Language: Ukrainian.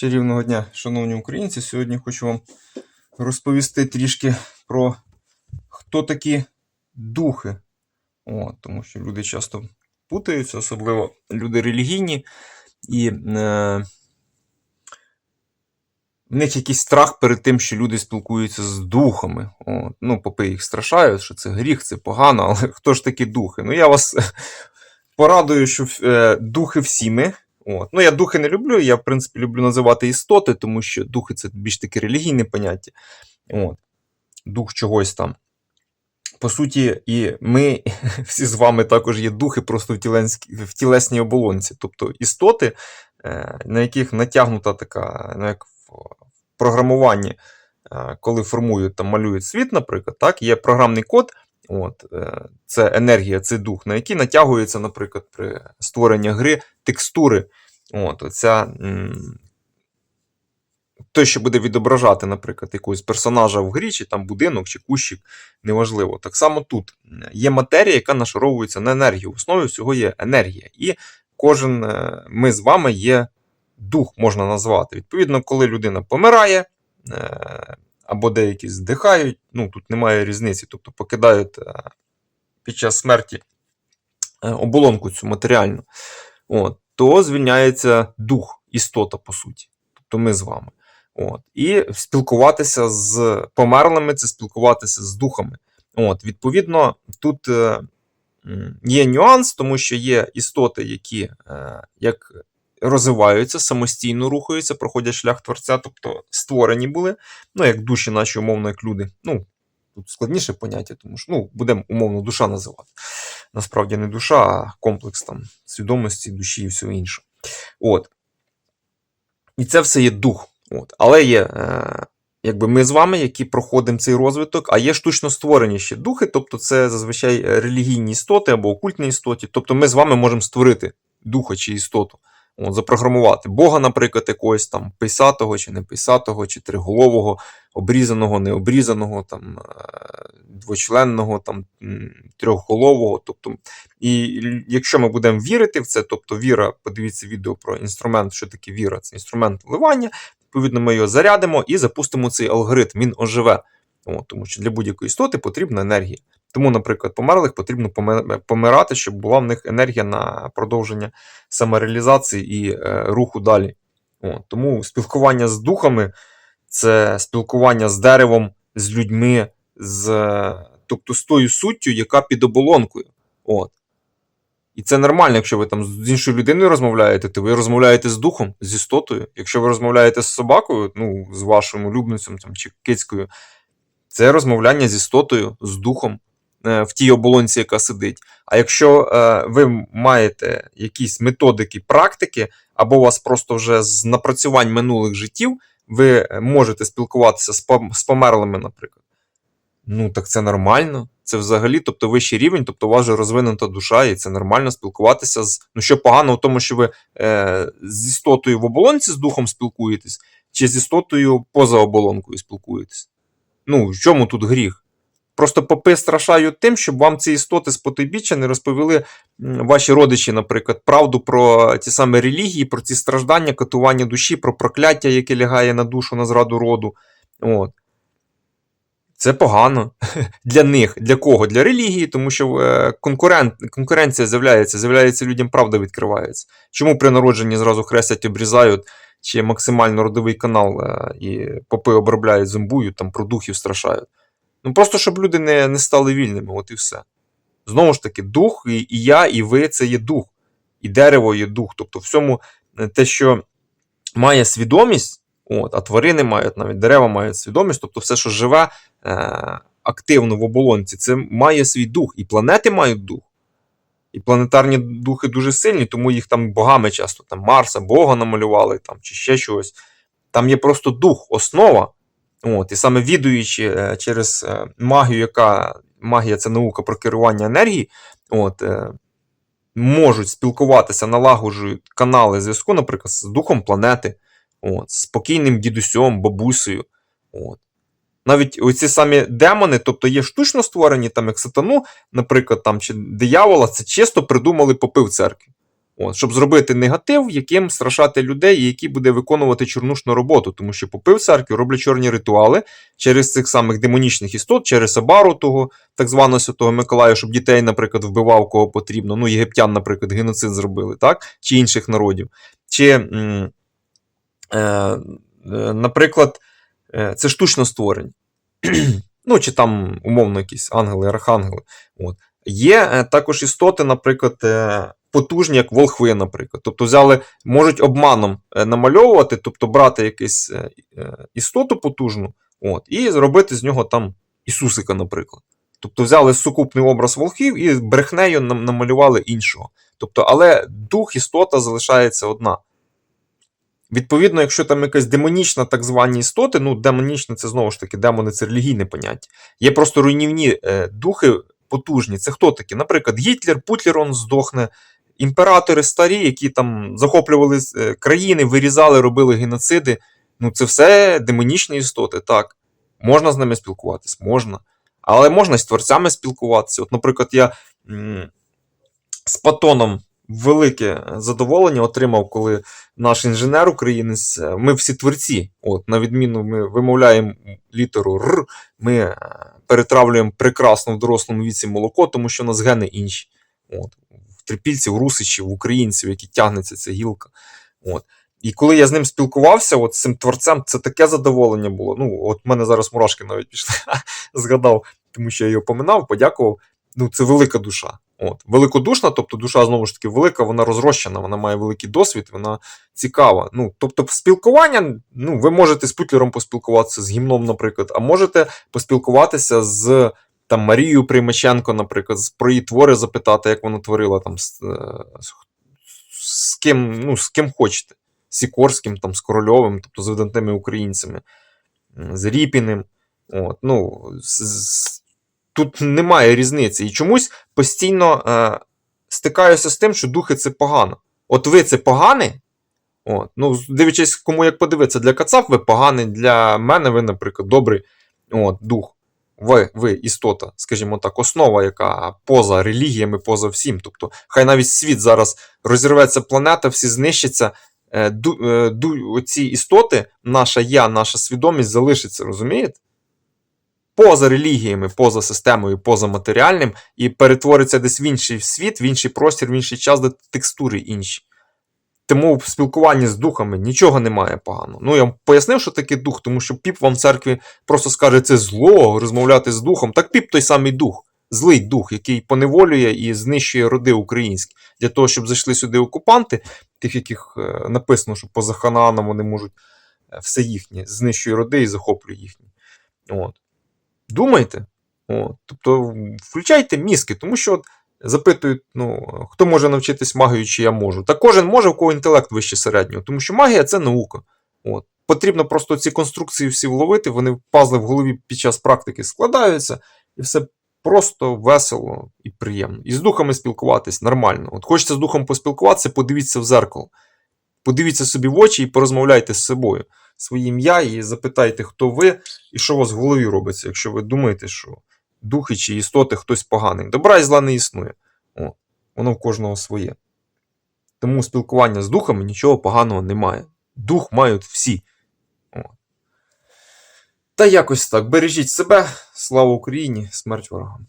Чарівного дня, шановні українці. Сьогодні хочу вам розповісти трішки про хто такі духи. О, тому що люди часто путаються, особливо люди релігійні, і е, в них якийсь страх перед тим, що люди спілкуються з духами. О, ну, попи їх страшають, що це гріх, це погано, але хто ж такі духи? Ну, я вас порадую, що е, духи всі ми. От. Ну, я духи не люблю, я, в принципі, люблю називати істоти, тому що духи це більш таке релігійне поняття. От. Дух чогось там. По суті, і ми всі з вами також є духи просто в, тіленській, в тілесній оболонці. Тобто істоти, е, на яких натягнута така, ну, як в програмуванні, е, коли формують там, малюють світ, наприклад, так, є програмний код. От, е, Це енергія, це дух, на який натягується, наприклад, при створенні гри текстури. От, оця, Той, що буде відображати, наприклад, якогось персонажа в грі, чи там будинок, чи кущик, неважливо. Так само тут є матерія, яка нашаровується на енергію. В основі всього є енергія. І кожен е, ми з вами є дух, можна назвати. Відповідно, коли людина помирає. Або деякі здихають, ну тут немає різниці, тобто покидають е, під час смерті е, оболонку цю матеріальну, от, то звільняється дух, істота, по суті. Тобто ми з вами. От, І спілкуватися з померлими це спілкуватися з духами. От, Відповідно, тут е, є нюанс, тому що є істоти, які як розвиваються, самостійно рухаються, проходять шлях творця, тобто створені були, ну, як душі наші, умовно, як люди. Ну, Тут складніше поняття, тому що ну, будемо умовно душа називати. Насправді не душа, а комплекс там свідомості, душі і всього іншого. От. І це все є дух. От. Але є е, якби ми з вами, які проходимо цей розвиток, а є штучно створені ще духи, тобто це зазвичай релігійні істоти або окультні істоти. Тобто ми з вами можемо створити духа чи істоту. От, Запрограмувати Бога, наприклад, якогось там писатого чи не писатого, чи триголового, обрізаного, необрізаного, там, двочленного, там, трьохголового. Тобто, І якщо ми будемо вірити в це, тобто віра, подивіться відео про інструмент, що таке віра, це інструмент вливання. Відповідно, ми його зарядимо і запустимо цей алгоритм, він оживе. От, Тому що для будь-якої істоти потрібна енергія. Тому, наприклад, померлих потрібно помирати, щоб була в них енергія на продовження самореалізації і е, руху далі. От, Тому спілкування з духами це спілкування з деревом, з людьми, з, тобто з тою суттю, яка під оболонкою. От. І це нормально, якщо ви там з іншою людиною розмовляєте, то ви розмовляєте з духом, з істотою. Якщо ви розмовляєте з собакою, ну, з вашим улюбленцем там, чи кицькою, це розмовляння з істотою, з духом. Е, в тій оболонці, яка сидить. А якщо е, ви маєте якісь методики, практики, або у вас просто вже з напрацювань минулих життів, ви можете спілкуватися з померлими, наприклад. Ну, так це нормально. Це взагалі, тобто вищий рівень, тобто у вас вже розвинута душа, і це нормально спілкуватися з. Ну, що погано в тому, що ви е, з істотою в оболонці з духом спілкуєтесь, чи з істотою поза оболонкою спілкуєтесь. Ну, в чому тут гріх? Просто попи страшають тим, щоб вам ці істоти з потойбіччя не розповіли ваші родичі, наприклад, правду про ті самі релігії, про ці страждання, катування душі, про прокляття, яке лягає на душу на зраду роду. От. Це погано для них. Для кого? Для релігії, тому що е, конкурент, конкуренція з'являється, з'являється людям правда відкривається. Чому при народженні зразу хрестять, обрізають, чи максимально родовий канал е, і попи обробляють, зомбують, там про духів страшають. Ну просто щоб люди не не стали вільними, от і все. Знову ж таки, дух, і, і я, і ви це є дух, і дерево є дух. Тобто, всьому е, те, що має свідомість, от, а тварини мають навіть дерева мають свідомість, тобто все, що живе е, активно в оболонці, це має свій дух. І планети мають дух. І планетарні духи дуже сильні, тому їх там богами часто там Марса, Бога намалювали там, чи ще чогось. Там є просто дух, основа. От, І саме відуючи е, через е, магію, яка магія це наука про керування енергії, от, е, можуть спілкуватися, налагоджують канали зв'язку, наприклад, з духом планети, от, спокійним дідусем, бабусею. От. Навіть оці самі демони, тобто є штучно створені, там, як сатану, наприклад, там, чи диявола, це чисто придумали попи в церкві. От, щоб зробити негатив, яким страшати людей, і який буде виконувати чорнушну роботу, тому що попи в церкві роблять чорні ритуали через цих самих демонічних істот, через Абару того, так званого Святого Миколая, щоб дітей, наприклад, вбивав кого потрібно. Ну, єгиптян, наприклад, геноцид зробили, так? Чи інших народів. Чи, е, е, наприклад, е, це штучно створення. ну, чи там, умовно, якісь ангели, архангели. От. Є е, також істоти, наприклад, е, потужні, як волхви, наприклад. Тобто взяли, можуть обманом е, намальовувати, тобто брати якусь е, е, істоту потужну, от, і зробити з нього там Ісусика, наприклад. Тобто взяли сукупний образ волхів і брехнею нам- намалювали іншого. Тобто, але дух істота залишається одна. Відповідно, якщо там якась демонічна так звані істоти, ну демонічна це знову ж таки демони, це релігійне поняття. Є просто руйнівні духи потужні. Це хто такі? Наприклад, Гітлер, Путлер он здохне, імператори старі, які там захоплювали е, країни, вирізали, робили геноциди. Ну, це все демонічні істоти, так. Можна з ними спілкуватись, можна. Але можна з творцями спілкуватися. От, наприклад, я з Патоном велике задоволення отримав, коли наш інженер українець, е, ми всі творці. От, на відміну, ми вимовляємо літеру Р, ми е, перетравлюємо прекрасно в дорослому віці молоко, тому що у нас гени інші. От, трипільців, русичів, українців, які тягнеться ця гілка. От. І коли я з ним спілкувався, от з цим творцем, це таке задоволення було. Ну, от в мене зараз мурашки навіть пішли, згадав, тому що я його поминав, подякував. Ну, це велика душа. От. Великодушна, тобто душа знову ж таки велика, вона розрощена, вона має великий досвід, вона цікава. Ну, тобто, спілкування, ну, ви можете з Путлером поспілкуватися, з гімном, наприклад, а можете поспілкуватися з там, Марією Приймаченко, наприклад, про її твори запитати, як вона творила там, з, е, з, з ким, ну, з ким хочете. З Сікорським, там, з Корольовим, тобто з видатними українцями, з Ріпіним. От, ну, з, з, тут немає різниці. І чомусь постійно е, стикаюся з тим, що духи це погано. От ви це поганий. От, ну, дивлячись, кому як подивитися, для Кацап ви поганий, для мене ви, наприклад, добрий от, дух. Ви, ви істота, скажімо так, основа, яка поза релігіями, поза всім. Тобто, хай навіть світ зараз розірветься планета, всі знищаться. е, Ду, е, ду, оці істоти, наша я, наша свідомість залишиться, розумієте? Поза релігіями, поза системою, поза матеріальним, і перетвориться десь в інший світ, в інший простір, в інший час, де текстури інші. Тому в спілкуванні з духами нічого немає поганого. Ну, я пояснив, що таке дух, тому що піп вам в церкві просто скаже, це зло, розмовляти з духом. Так піп той самий дух, злий дух, який поневолює і знищує роди українські. Для того, щоб зайшли сюди окупанти, тих, яких е, написано, що поза Ханааном вони можуть е, все їхнє, знищує роди і захоплює їхні. От. Думайте. От. Тобто, включайте мізки, тому що от запитують, ну, хто може навчитись магію, чи я можу. Та кожен може, в кого інтелект вище середнього, тому що магія це наука. От. Потрібно просто ці конструкції всі вловити, вони пазли в голові під час практики складаються, і все просто весело і приємно. І з духами спілкуватись нормально. От хочеться з духом поспілкуватися, подивіться в зеркало. Подивіться собі в очі і порозмовляйте з собою, своє ім'я, і запитайте, хто ви і що у вас в голові робиться, якщо ви думаєте, що духи чи істоти хтось поганий. Добра і зла не існує. О, воно в кожного своє. Тому спілкування з духами нічого поганого немає. Дух мають всі. О. Та якось так. Бережіть себе, слава Україні, смерть ворогам.